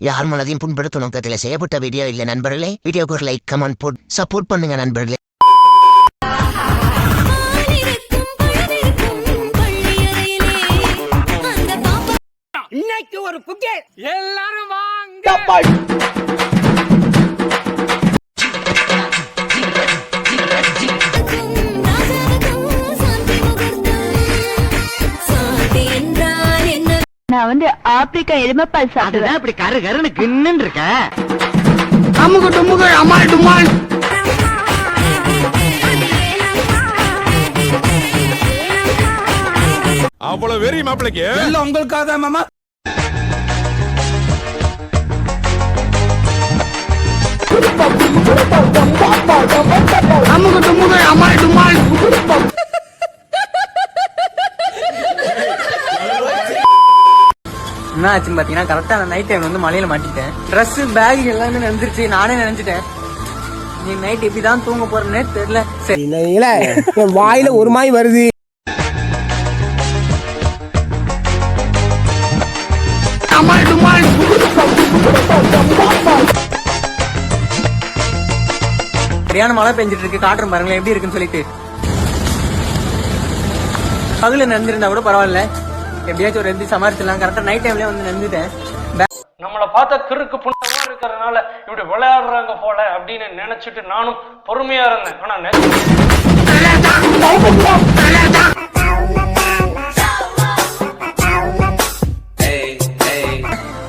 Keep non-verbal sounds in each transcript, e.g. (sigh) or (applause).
யார் மனதையும் புண்படுத்தும் நோக்கத்தில் செய்யப்பட்ட வீடியோ இல்ல நண்பர்களே. வீடியோக்கு ஒரு லைக் கமெண்ட் போட் சப்போர்ட் பண்ணுங்க நண்பர்களே. இன்னைக்கு ஒரு புகை எல்லாரும் வாங்க. வந்து ஆப்பிரிக்கா எருமைப்பால் சாப்பிடுவேன். இப்படி கரு கருன்னு கின்னு இருக்க. அமுகு டுமுகு அமால் டுமால். அவ்வளவு வெறி மாப்பிளைக்கு. இல்ல உங்களுக்காக தான் மாமா. அமுகு டுமுகு அமால் டுமால். என்ன ஆச்சுன்னு பாத்தீங்கன்னா கரெக்டா நான் நைட் டைம் வந்து மலையில மாட்டிட்டேன். Dress பேக் எல்லாமே நினைஞ்சிருச்சு. நானே நினைச்சிட்டேன் நீ நைட் இப்படிதான் தூங்க போறேன்னே தெரியல. சரி. என் வாயில ஒரு மாய் வருது. சரியான மழை பெஞ்சிட்டு இருக்கு காட்டுறேன் பாருங்களேன் எப்படி இருக்குன்னு சொல்லிட்டு. பகல நினைஞ்சிருந்தா கூட பரவாயில்ல. எப்படியாச்சும் ஒரு எப்படி சமாளிச்சிடலாம். கரெக்டா நைட் டைம்லயே வந்து நினைஞ்சிட்டேன் நம்மளை பார்த்தா கிறுக்கு புண்ணமா இருக்கிறதுனால இப்படி விளையாடுறாங்க போல அப்படின்னு நினைச்சிட்டு நானும் பொறுமையா இருந்தேன். ஆனா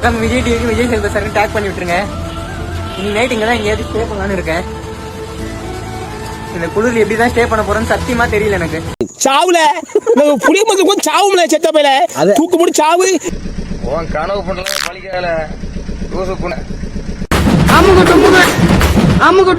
நம்ம விஜய் டிவிக்கு விஜய் சேல்வ சார் டேக் பண்ணி விட்டுருங்க. இன்னைக்கு நைட் இங்க தான் எங்கேயாவது ஸ்டே பண்ணலாம்னு இருக்கேன். இந்த குளிர்ல எப்படி தான் ஸ்டே பண்ண போறேன்னு சத்தியமா தெரியல எனக்கு. சாவுல? புளிய மருந்து கொஞ்சம் சாவும்ல செத்த பையில தூக்கு முடி சாவு. உன் கனவு பண்ணல பழிக்கால லூசு புண்ண. அமுகு டுமுகு. அமுகு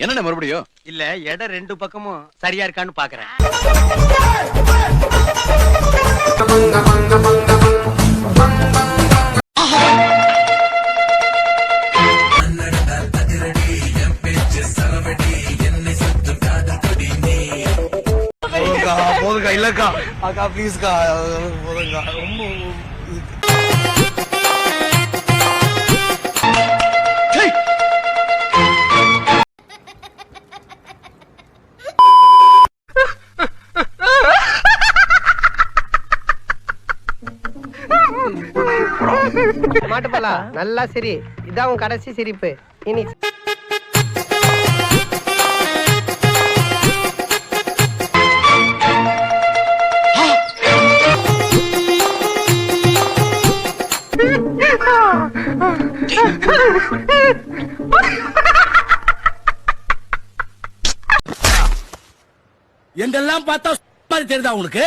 என்னண்ணே மறுபடியும்? இல்ல இடம் ரெண்டு பக்கமும் சரியா இருக்கான்னு பாக்குறேன். போதுக்கா இல்லக்கா. அக்கா ப்ளீஸ்க்கா போதுங்கக்கா ரொம்ப மாட்டுப்பலா? நல்லா சிரி. இதான் உன் கடைசி சிரிப்பு. இனி எங்கெல்லாம் பார்த்தா மாதிரி தெரியுதா உங்களுக்கு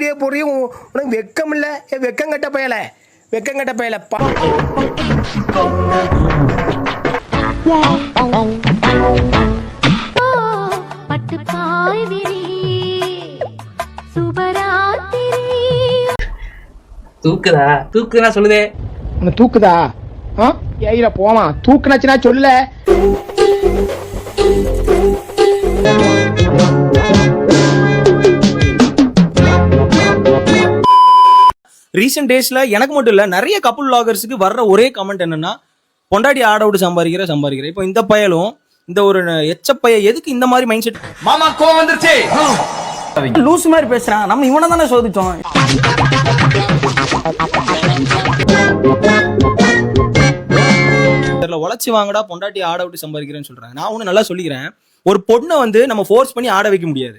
Video போடுறியும் உனக்கு வெக்கம் இல்ல ஏ வெக்கம் கட்ட பயல. வெக்கம் கட்ட பயல. பட்டு சுபராத்திரி. தூக்குதா? தூக்குனா சொல்லுதே. உன்னை தூக்குதா? ஆ? ஏயில போவான். தூக்குனாச்சுன்னா சொல்ல. ரீசெண்ட் டேஸ்ல எனக்கு மட்டும் இல்ல நிறைய கப்புள் வ்ளாகர்ஸுக்கு வர்ற ஒரே கமெண்ட் என்னன்னா பொண்டாடி ஆட விட்டு சம்பாதிக்கிற சம்பாதிக்கிற. இப்போ இந்த பயலும் இந்த ஒரு எச்சப்பைய எதுக்கு இந்த மாதிரி மைண்ட் செட் மாமா கோவம் வந்துருச்சு. லூஸ் மாதிரி பேசுறான். நம்ம இவனை தானே சோதிச்சோம் உழைச்சி வாங்கடா பொண்டாட்டி ஆட விட்டு சம்பாதிக்கிறேன்னு சொல்றாங்க. நான் ஒண்ணு நல்லா சொல்லிக்கிறேன். ஒரு பொண்ணை வந்து நம்ம ஃபோர்ஸ் பண்ணி ஆட வைக்க முடியாது.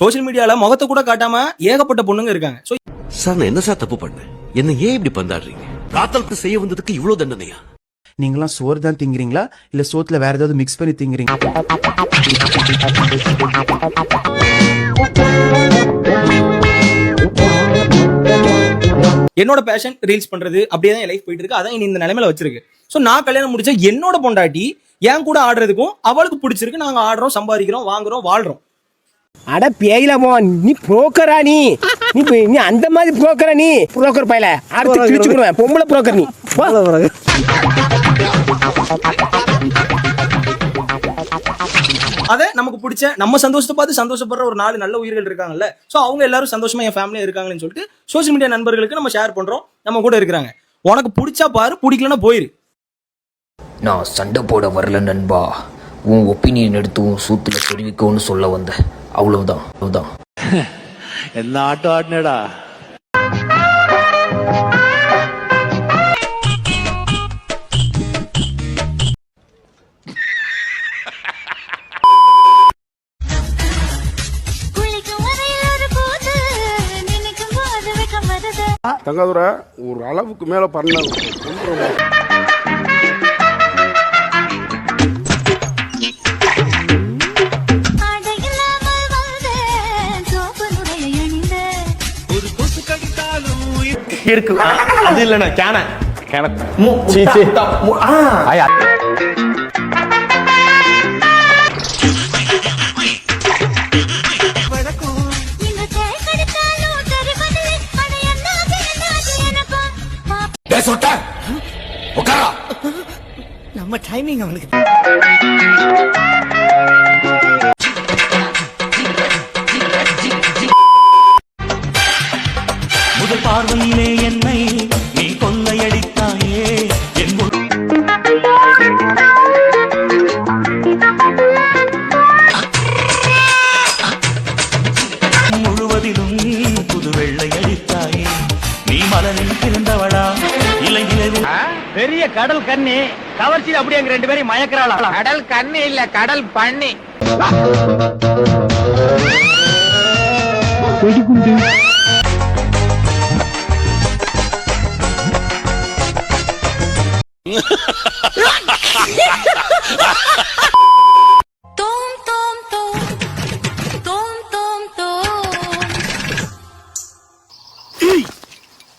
சோஷியல் மீடியால முகத்தை கூட காட்டாம ஏகப்பட்ட பொண்ணுங்க இருக்காங்க. சார் நான் என்ன சார் தப்பு பண்ணேன்? என்ன ஏன் இப்படி பந்தாடுறீங்க? காத்தலுக்கு செய்ய வந்ததுக்கு இவ்வளவு தண்டனையா? நீங்களாம் சோறு தான் திங்கிறீங்களா? இல்ல சோத்துல வேற ஏதாவது மிக்ஸ் பண்ணி திங்கிறீங்களா? என்னோட பேஷன் ரீல்ஸ் பண்றது அப்படியே தான் லைஃப் போயிட்டு இருக்கு. அதான் இனி இந்த நிலைமையில வச்சிருக்கு. ஸோ நான் கல்யாணம் முடிச்ச என்னோட பொண்டாட்டி என் கூட ஆடுறதுக்கும் அவளுக்கு பிடிச்சிருக்கு. நாங்க ஆடுறோம் சம்பாதிக்கிறோம் வாங்குறோம் வாழ்றோம். அட பேயிலமோ நீ புரோக்கரா நீ? நீ நீ அந்த மாதிரி புரோக்கரா நீ? புரோக்கர் பையல அடுத்து கிழிச்சு விடுவேன் பொம்பளை புரோக்கர் நீ. அதை நமக்கு பிடிச்ச நம்ம சந்தோஷத்தை பார்த்து சந்தோஷப்படுற ஒரு நாலு நல்ல உயிர்கள் இருக்காங்கல்ல. ஸோ அவங்க எல்லாரும் சந்தோஷமா என் ஃபேமிலியா இருக்காங்கன்னு சொல்லிட்டு சோஷியல் மீடியா நண்பர்களுக்கு நம்ம ஷேர் பண்றோம். நம்ம கூட இருக்கிறாங்க. உனக்கு பிடிச்சா பாரு பிடிக்கலன்னா போயிரு. நான் சண்டை போட வரல நண்பா. உன் ஒப்பீனியன் எடுத்து உன் சூத்துல தெரிவிக்கணும்னு சொல்ல வந்த. அவ்வளவுதான் அவ்வளவுதான். (laughs) என்ன ஆட்டம் ஆடினடா? தங்காதுரை ஒரு அளவுக்கு மேல பண்ண இருக்கு. அது இல்லண்ணா கேன. நம்ம டைமிங் அவனுக்கு. கொள்ளையடித்தாயே. என் முழுவதிலும் புது வெள்ளை அடித்தாயே நீ மலரில் பிறந்தவளா இலையிலே பெரிய கடல் கண்ணி. கவர்ச்சியில் அப்படியே எங்க ரெண்டு பேரையும் மயக்கிறாளா? கடல் கண்ணி இல்ல கடல் பண்ணி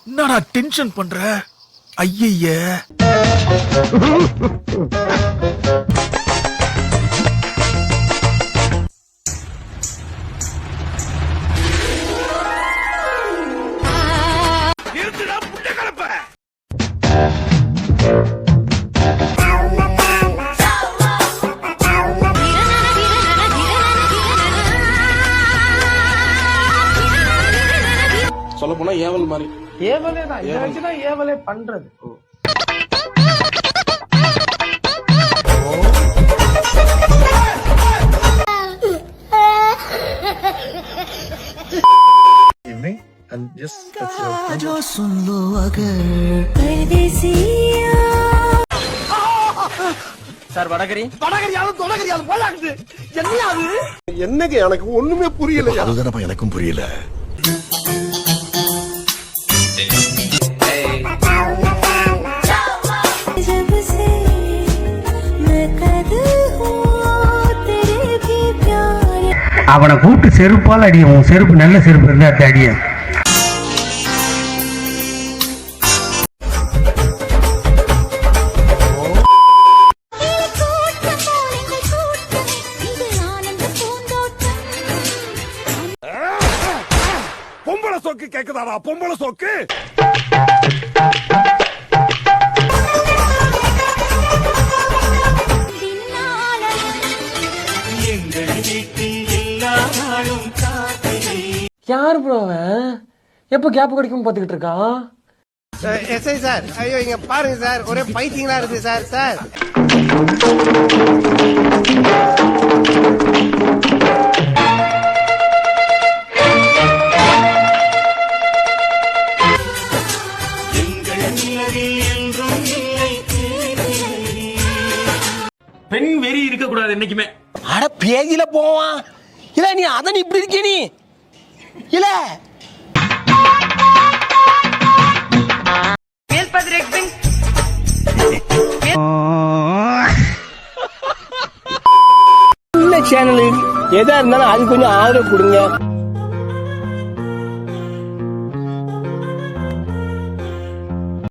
என்னடா டென்ஷன் பண்ற? ஐய போனா ஏவல் மாதிரி. ஏவலே தான். இதை வச்சுதான் ஏவலே பண்றது. பரதேசியா சார் வடகரி என்னங்க எனக்கு? ஒண்ணுமே புரியல அதுதானப்பா எனக்கும் புரியல. அவனை கூப்பிட்டு செருப்பால் அடியும் உன் செருப்பு நல்ல செருப்பு இருந்தா அடியும் சொக்கு கேக்குதாடா பொம்பளை சொக்கு. யாரு ப்ரோ அவன்? எப்போ கேப் கிடைக்கும் பாத்துக்கிட்டு இருக்கான்? SI sir. ஐயோ இங்க பாருங்க சார். ஒரே பைத்தியங்களா இருக்கு சார் சார். இல்ல சேனல் எதா இருந்தாலும் அது கொஞ்சம் ஆதரவு கொடுங்க.